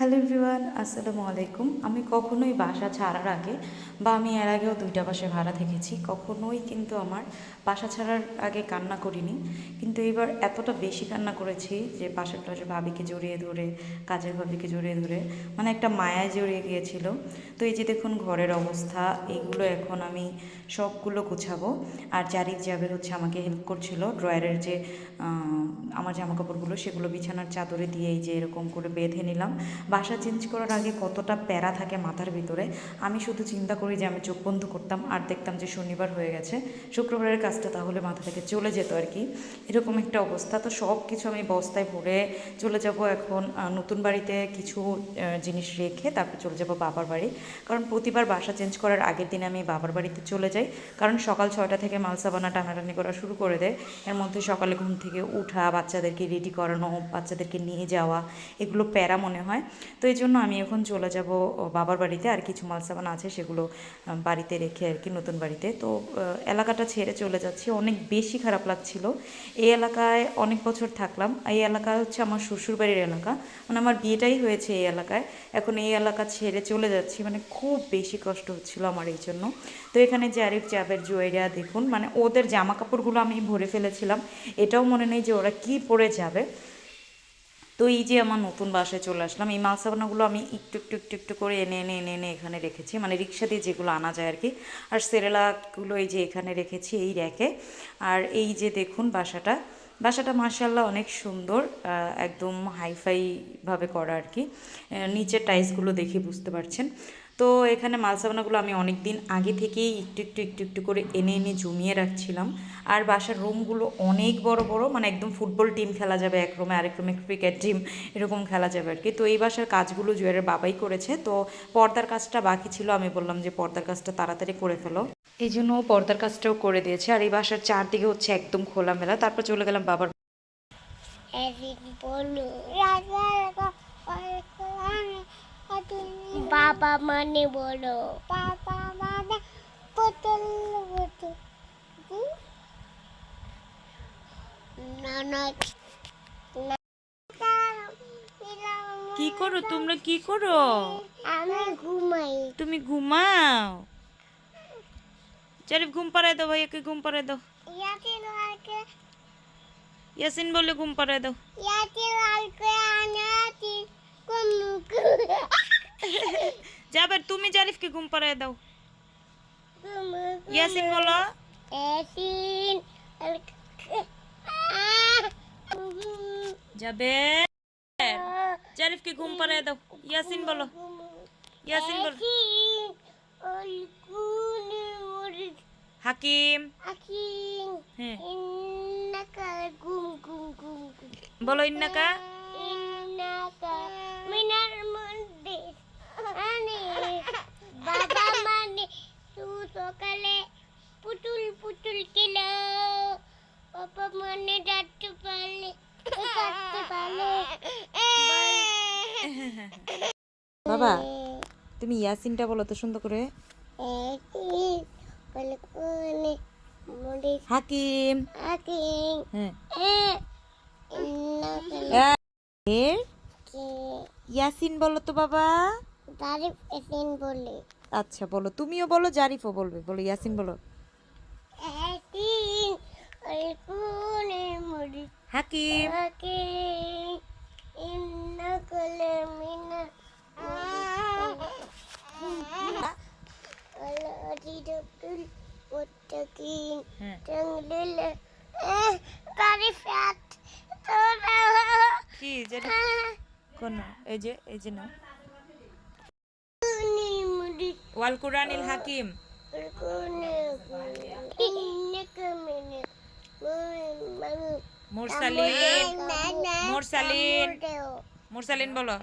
Hello everyone, আসসালামু আলাইকুম। আমি কখনোই বাসা ছাড়ার আগে বা আমি এর আগেও দুইটা বাসায় ভাড়া থেকেছি কখনোই কিন্তু আমার বাসা ছাড়ার আগে কান্না করিনি। কিন্তু এবার এতটা বেশি কান্না করেছি যে পাশের পাশে ভাবিকে জড়িয়ে ধরে, কাজের ভাবিকে জড়িয়ে ধরে মানে একটা মায়ায় জড়িয়ে গিয়েছিল। তো এই যে দেখুন ঘরের অবস্থা এইগুলো এখন আমি সবগুলো গুছাবো। আর জারিফ জাবের হচ্ছে আমাকে হেল্প করছিল ড্রয়ারের যে আমার জামা কাপড়গুলো সেগুলো বিছানার চাদরে দিয়ে এই যে এরকম করে বেঁধে নিলাম। বাসা চেঞ্জ করার আগে কতটা প্যারা থাকে মাথার ভিতরে, আমি শুধু চিন্তা করি যে আমি চোখ বন্ধ করতাম আর দেখতাম যে শনিবার হয়ে গেছে। শুক্রবারের কাজটা তাহলে মাথা থেকে চলে যেত আর কি। এরকম একটা অবস্থা। তো সব কিছু আমি বস্তায় ভরে চলে যাব এখন নতুন বাড়িতে কিছু জিনিস রেখে তারপর চলে যাব বাবার বাড়ি। কারণ প্রতিবার বাসা চেঞ্জ করার আগের দিন আমি বাবার বাড়িতে চলে যাই। কারণ সকাল ছয়টা থেকে মালসাবানা টানাটানি করা শুরু করে দেয়। এর মধ্যে সকালে ঘুম থেকে উঠা, বাচ্চাদেরকে রেডি করানো, বাচ্চাদেরকে নিয়ে যাওয়া, এগুলো প্যারা মনে হয়। তো এই জন্য আমি এখন চলে যাব বাবার বাড়িতে। আর কিছু মালসাবানা আছে সেগুলো বাড়িতে রেখে আর কি নতুন বাড়িতে। তো এলাকাটা ছেড়ে চলে যাচ্ছি। অনেক বেশি খারাপ লাগছিল। এই এলাকায় অনেক বছর থাকলাম। এই এলাকা হচ্ছে আমার শ্বশুরবাড়ির এলাকা। মানে আমার বিয়েটাই হয়েছে এই এলাকায়। এখন এই এলাকা ছেড়ে চলে যাচ্ছি। মানে খুব বেশি কষ্ট হচ্ছিল আমার এই জন্য। তো এখানে জারিফ জাবের জুয়েরিয়া দেখুন। মানে ওদের জামা কাপড়গুলো আমি ভরে ফেলেছিলাম। এটাও মনে নেই যে ওরা কি পরে যাবে। তো এই যে আমার নতুন বাসায় চলে আসলাম, এই মালসাবানাগুলো আমি একটু একটু একটু একটু করে এনে এনে এনে এনে এখানে রেখেছি। মানে রিক্সা দিয়ে যেগুলো আনা যায় আর কি আর সেরেলাগুলো এই যে এখানে রেখেছি, এই র্যাকে। আর এই যে দেখুন বাসাটা। বাসাটা মার্শাল্লাহ অনেক সুন্দর একদম হাইফাইভাবে করা আর কি নিচের টাইলসগুলো দেখে বুঝতে পারছেন। তো এখানে মালসাবানাগুলো আমি অনেক দিন আগে থেকেই একটু একটু একটু একটু করে এনে এনে জমিয়ে রাখছিলাম। আর বাসার রুমগুলো অনেক বড় বড় মানে একদম ফুটবল টিম খেলা যাবে, এক রুমে আরেক রুমে ক্রিকেট টিম, এরকম খেলা যাবে আর কি। তো এই বাসার কাজগুলো জুয়েলের বাবাই করেছে। তো পর্দার কাজটা বাকি ছিল, আমি বললাম যে পর্দার কাজটা তাড়াতাড়ি করে ফেলো। এই জন্য পর্দার কাজটাও করে দিয়েছে। আর এই বাসার চারদিকে হচ্ছে একদম খোলামেলা। তারপর চলে গেলাম বাবার বাবা মানে বলো। বাবা মানে পুতুল পুতুল না না কি করো? তোমরা কি করো? আমি ঘুমাই। তুমি ঘুমাও। চারিফ ঘুম পাড়ায় দাও ভাইয়াকে ঘুম পাড়ায় দাও। ইয়াসিন বলে ঘুম পাড়ায় দাও। ইয়াতে লালকে আনাতি কুমুক যাবে তুমি জারিফকে ঘুম পাড়ায় দাও কুমুক ইয়াসিন বলো এসিন যাবে জারিফকে ঘুম পাড়ায় দাও ইয়াসিন বলো ইয়াসিন বলো হাকিম হ্যাঁ বলো ইন্নাকা মিনার মধ্যে আনে বাবা মানে তুই সকালে পুতুল পুতুল খেলো বাবা মানে ডাকতে পারলে কাটতে পারলে বাবা, তুমি ইয়াসিনটা বলো তো সুন্দর করে। হাকিম। হ্যাঁ। ইয়াসিন বলো তো বাবা। তারিফ এসেন বলে আচ্ছা বলো, তুমিও বলো, জারিফও বলবে। বলো, ইয়াসিন বলো। হাকিম। আগে ইন্না কলে আল্লাহ ডক্টর ওটাকিন জঙ্গলে তারিফ আট তোরা কি যেটা কোন এই যে এই যে না ওয়াল কুরআনিল হাকিম মুরসালিন মুরসালিন মুরসালিন বলো